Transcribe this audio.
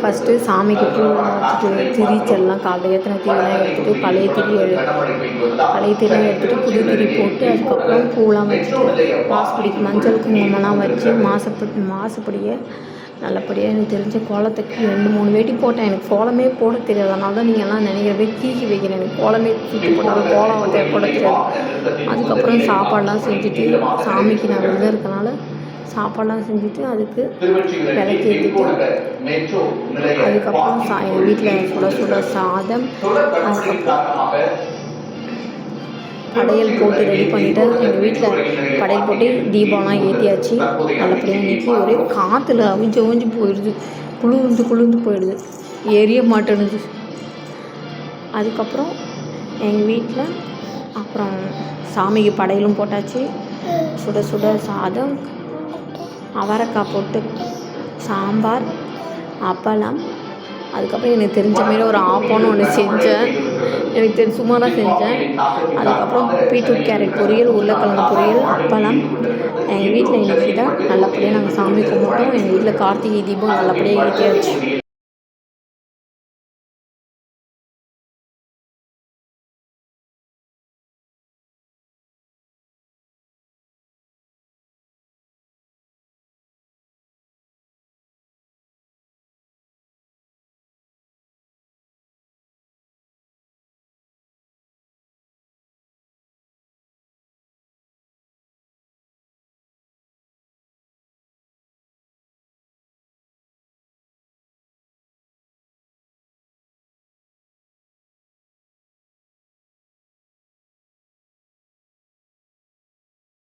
First சாமிக்கு பூ வச்சுட்டு திரிச்செல்லாம் காலைல ஏற்றின திரியெல்லாம் எடுத்துகிட்டு பழைய திரி எடு பழைய திரியெல்லாம் எடுத்துகிட்டு புது திரி போட்டு அதுக்கப்புறம் பூலாம் வச்சுட்டு வாசப்படிக்கு மஞ்சள் குங்குமம்லாம் வச்சு மாசப்படி மாசப்படியை நல்லபடியாக எனக்கு தெரிஞ்ச கோலத்துக்கு ரெண்டு மூணு வேட்டி போட்டேன். எனக்கு கோலமே போட தெரியாது அதனால தான் நீங்கள் எல்லாம் நினைக்கிறவே தீக்கி வைக்கிறேன். எனக்கு கோலமே தூக்கி போட்டாலும் கோலம் வந்து போட தெரியாது அதுக்கப்புறம் சாப்பாடெலாம் செஞ்சுட்டு சாமிக்கு நான் விரதம் இருக்கனால சாப்பாடெலாம் செஞ்சுட்டு அதுக்கு விளக்கு ஏற்றிட்டு அதுக்கப்புறம் சா எங்கள் வீட்டில் சுட சுட சாதம் அதுக்கப்புறம் படையல் போட்டு ரெடி பண்ணிவிட்டு எங்கள் வீட்டில் படையல் போட்டு தீபம்லாம் ஏற்றியாச்சு நல்லபடியாக இன்றைக்கி ஒரே காற்றுல அவிஞ்சு அவிஞ்சு போயிடுது குளிர்ந்து குளிர்ந்து போயிடுது எரிய மாட்டேனுது. அதுக்கப்புறம் எங்கள் வீட்டில் அப்புறம் சாமிக்கு படையலும் போட்டாச்சு. சுட சுட சாதம் அவரைக்காய் போட்டு சாம்பார் அப்பளம். அதுக்கப்புறம் எனக்கு தெரிஞ்ச மாரி ஒரு ஆப்பம்னு ஒன்று செஞ்சேன். எனக்கு தெரிஞ்ச சும்மா தான் செஞ்சேன். அதுக்கப்புறம் பீட்ரூட் கேரட் பொரியல் உருளைக்கிழங்கு பொரியல் அப்பளம். எங்கள் வீட்டில் இன்னைக்கு தான் நல்லபடியாக நாங்கள் சாமி கும்பிட்டோம். எங்கள் வீட்டில் கார்த்திகை தீபம் நல்லபடியாக ஏற்றியாச்சு